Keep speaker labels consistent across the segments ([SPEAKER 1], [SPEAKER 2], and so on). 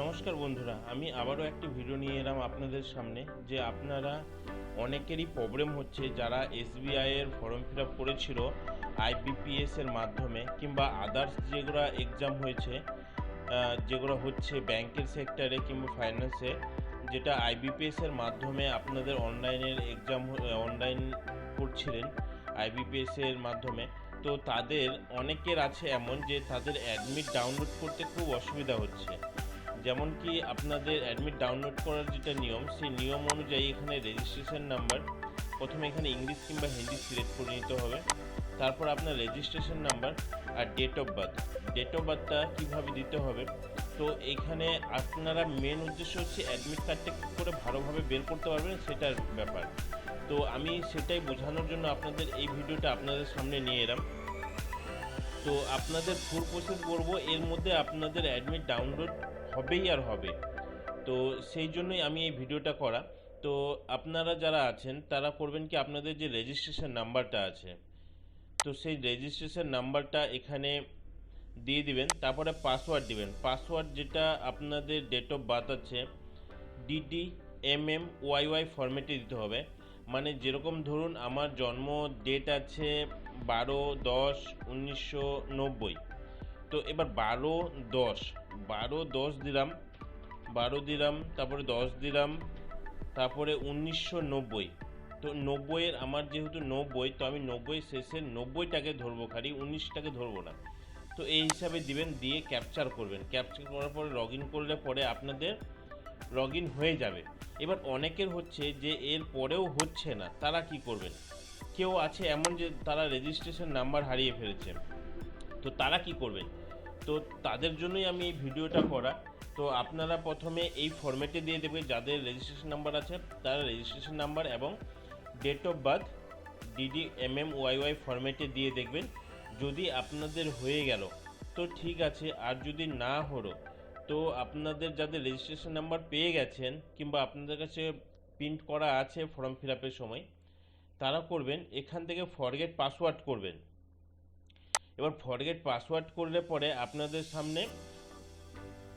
[SPEAKER 1] নমস্কার বন্ধুরা, আমি আবারও একটি ভিডিও নিয়ে এলাম আপনাদের সামনে, যে আপনারা অনেকেরই প্রবলেম হচ্ছে যারা এসবিআই এর ফর্ম ফিল আপ করেছিল আইবিপিএস এর মাধ্যমে, কিংবা আদার্স যেগুলো এক্সাম হয়েছে যেগুলো হচ্ছে ব্যাংকের সেক্টরে কিংবা ফাইন্যান্সে যেটা আইবিপিএস এর মাধ্যমে আপনাদের অনলাইনের এক্সাম অনলাইন করছিলেন আইবিপিএস এর মাধ্যমে, তো তাদের অনেকের আছে এমন যে তাদের অ্যাডমিট ডাউনলোড করতে খুব অসুবিধা হচ্ছে। যেমন কি আপনাদের অ্যাডমিট ডাউনলোড করার যেটা নিয়ম, সেই নিয়ম অনুযায়ী এখানে রেজিস্ট্রেশন নাম্বার প্রথমে এখানে ইংলিশ কিংবা হিন্দি সিলেক্ট করে নিতে হবে। তারপর আপনার registration number R date of birth date of বার্থটা কীভাবে দিতে হবে? তো এখানে আপনারা মেন উদ্দেশ্য হচ্ছে অ্যাডমিট কার্ডটা কী করে ভালোভাবে বের করতে পারবেন সেটার ব্যাপার। তো আমি সেটাই বোঝানোর জন্য আপনাদের এই ভিডিওটা আপনাদের সামনে নিয়ে এলাম। তো আপনাদের ফুল প্রসেস বলব এর মধ্যে আপনাদের অ্যাডমিট ডাউনলোড হবেই আর হবে। তো সেই জন্যই আমি এই ভিডিওটা করা। তো আপনারা যারা আছেন, তারা করবেন কি, আপনাদের যে রেজিস্ট্রেশন নাম্বারটা আছে, তো সেই রেজিস্ট্রেশন নাম্বারটা এখানে দিয়ে দিবেন, তারপরে পাসওয়ার্ড দিবেন। পাসওয়ার্ড যেটা আপনাদের ডেট অফ বার্থ আছে DD M M Y Y ফরম্যাটে দিতে হবে। মানে যেরকম ধরুন, আমার জন্ম ডেট আছে বারো দশ উনিশশো নব্বই। তো এবার বারো, দশ। বারো, দশ দিলাম। বারো দিলাম, তারপরে দশ দিলাম, তারপরে উনিশশো নব্বই। তো নব্বইয়ের আমার যেহেতু নব্বই, তো আমি নব্বই শেষের নব্বইটাকে ধরবো খালি, উনিশটাকে ধরবো না। তো এই হিসাবে দিবেন, দিয়ে ক্যাপচার করবেন। ক্যাপচার করার পরে লগ ইন করলে পরে আপনাদের লগ ইন হয়ে যাবে। এবার অনেকের হচ্ছে যে এর পরেও হচ্ছে না, তারা কি করবেন? কেউ আছে এমন যে তারা রেজিস্ট্রেশন নাম্বার হারিয়ে ফেলেছে। তো তারা কি করবেন তো তাদের জন্যই আমি এই ভিডিওটা করা। তো আপনারা প্রথমে এই ফরম্যাটে দিয়ে দেবে যাদের রেজিস্ট্রেশন নাম্বার আছে, তারা রেজিস্ট্রেশন নাম্বার এবং date of birth DD M M Y Y ফরম্যাটে দিয়ে দেখবেন। যদি আপনাদের হয়ে গেল, তো ঠিক আছে। আর যদি না হলো, তো আপনাদের যাদের রেজিস্ট্রেশন নাম্বার পেয়ে গেছেন কিংবা আপনাদের কাছে প্রিন্ট করা আছে ফর্ম ফিল আপের সময়, তারা করবেন, এখান থেকে ফরগেট পাসওয়ার্ড করবেন। এবার ফরগেট পাসওয়ার্ড করলে পরে আপনাদের সামনে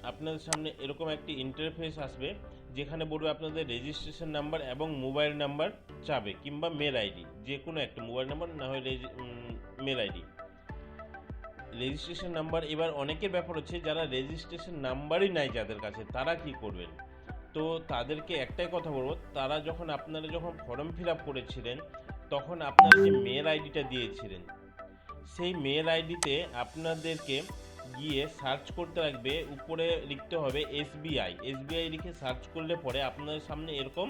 [SPEAKER 1] আপনাদের সামনে এরকম একটি ইন্টারফেস আসবে, যেখানে বলবে আপনাদের রেজিস্ট্রেশন নাম্বার এবং মোবাইল নাম্বার চাবে কিংবা মেল আইডি যে কোনো একটা মোবাইল নাম্বার না হয় মেল আইডি রেজিস্ট্রেশন নাম্বার এবার অনেকের ব্যাপার হচ্ছে যারা রেজিস্ট্রেশন নাম্বারই নাই যাদের কাছে, তারা কি করবেন? তো তাদেরকে একটাই কথা বলব, তারা যখন আপনারা যখন ফর্ম ফিল আপ করেছিলেন, তখন আপনারা যে মেল আইডিটা দিয়েছিলেন সেই মেল আইডিতে আপনাদেরকে গিয়ে সার্চ করতে লাগবে, উপরে লিখতে হবে এসবিআই এসবিআই লিখে সার্চ করলে পরে আপনাদের সামনে এরকম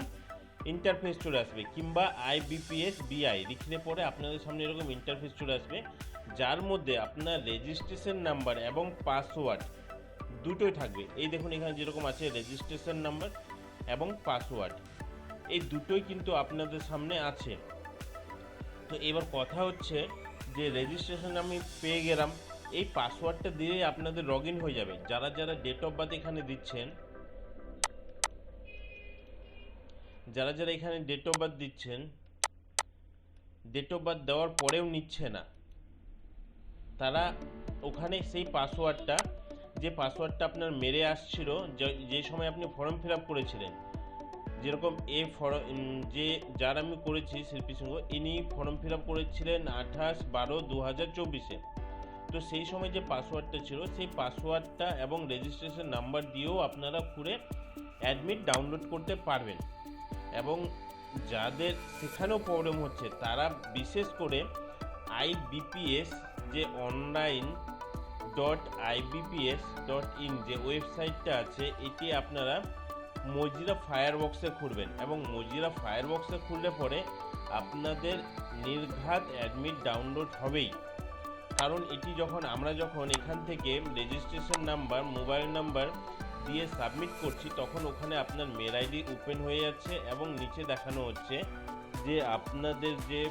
[SPEAKER 1] ইন্টারফেস চলে আসবে কিংবা আইবিপিএস বিআই লিখলে পরে আপনাদের সামনে এরকম ইন্টারফেস চলে আসবে, যার মধ্যে আপনার রেজিস্ট্রেশন নাম্বার এবং পাসওয়ার্ড দুটোই থাকবে। এই দেখুন এখানে যেরকম আছে রেজিস্ট্রেশন নাম্বার এবং পাসওয়ার্ড এই দুটোই কিন্তু আপনাদের সামনে আছে। তো এবার কথা হচ্ছে যে রেজিস্ট্রেশন আমি পেয়ে গেলাম, এই পাসওয়ার্ডটা দিয়ে আপনাদের লগ হয়ে যাবে। যারা যারা ডেট অফ বার্থ এখানে দিচ্ছেন, যারা যারা এখানে ডেট অফ বার্থ দিচ্ছেন ডেট অফ বার্থ দেওয়ার পরেও নিচ্ছে না, তারা ওখানে সেই পাসওয়ার্ডটা যে পাসওয়ার্ডটা আপনার মেরে আসছিল, যে- যে সময় আপনি ফর্ম ফিল আপ করেছিলেন যেরকম এ ফর্ম যে, যার আমি করেছি শিল্পী সিংহ ইনি ফর্ম ফিল আপ করেছিলেন আঠাশ বারো দু হাজার চব্বিশে। তো সেই সময় যে পাসওয়ার্ডটা ছিল, সেই পাসওয়ার্ডটা এবং রেজিস্ট্রেশন নাম্বার দিয়েও আপনারা খুঁড়ে অ্যাডমিট ডাউনলোড করতে পারবেন। এবং যাদের সেখানেও প্রবলেম হচ্ছে, তারা বিশেষ করে আইবিপিএস যে online dot IBPS dot in যে ওয়েবসাইটটা আছে, এটি আপনারা মজিরা ফায়ারবক্সে খুলবেন এবং মজিরা ফায়ারবক্সে খুললে পরে আপনাদের নির্ঘাত অ্যাডমিট ডাউনলোড হবেই। কারণ এটি যখন, আমরা যখন এখান থেকে রেজিস্ট্রেশন নাম্বার মোবাইল নাম্বার দিয়ে সাবমিট করছি, তখন ওখানে আপনার মেল আইডি ওপেন হয়ে যাচ্ছে এবং নিচে দেখানো হচ্ছে যে আপনাদের যে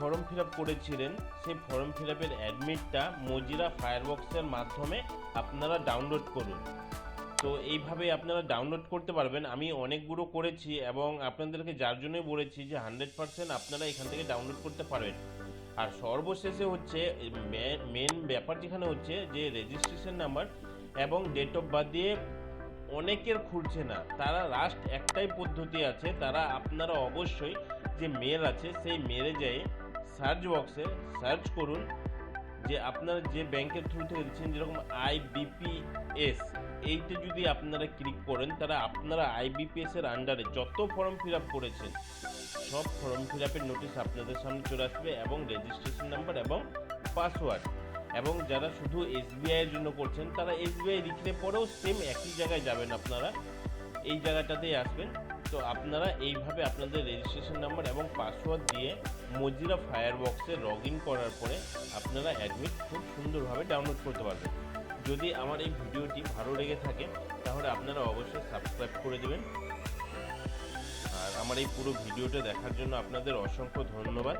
[SPEAKER 1] ফর্ম ফিল করেছিলেন, সেই ফর্ম ফিল আপের অ্যাডমিটটা মজিরা ফায়ারবক্সের মাধ্যমে আপনারা ডাউনলোড করুন। তো এইভাবে আপনারা ডাউনলোড করতে পারবেন। আমি অনেকগুলো করেছি এবং আপনাদেরকে যার জন্যই বলেছি যে হান্ড্রেড পারসেন্ট আপনারা এখান থেকে ডাউনলোড করতে পারবেন। আর সর্বশেষে হচ্ছে মেন ব্যাপার যেখানে হচ্ছে যে রেজিস্ট্রেশন নাম্বার এবং ডেট অফ বার্থ দিয়ে অনেকের খুলছে না। তারা লাস্ট একটাই পদ্ধতি আছে, তারা আপনারা অবশ্যই যে মেল আছে, সেই মেলে যেয়ে সার্চ বক্সে সার্চ করুন যে আপনারা যে ব্যাংকের থ্রু থেকে দিচ্ছেন যেরকম আইবিপিএস এইতে যদি আপনারা ক্লিক করেন তারা আপনারা আইবিপিএস এর আন্ডারে যত ফর্ম ফিল আপ করেছেন, সব ফর্ম ফিল আপের নোটিশ আপনাদের সামনে চলে আসবে এবং রেজিস্ট্রেশন নাম্বার এবং পাসওয়ার্ড এবং যারা শুধু এসবিআই এর জন্য করছেন, তারা এসবিআই লিখলে পরেও সেম একই জায়গায় যাবেন আপনারা। এই জায়গাটাতেই আসবেন। তো আপনারা এইভাবে আপনাদের রেজিস্ট্রেশন নাম্বার এবং পাসওয়ার্ড দিয়ে মজিরা ফায়ার বক্সে লগ ইন করার পরে আপনারা অ্যাডমিট খুব সুন্দরভাবে ডাউনলোড করতে পারবেন। যদি আমার এই ভিডিওটি ভালো লেগে থাকে, তাহলে আপনারা অবশ্যই সাবস্ক্রাইব করে দেবেন। আর আমার এই পুরো ভিডিওটা দেখার জন্য আপনাদের অসংখ্য ধন্যবাদ।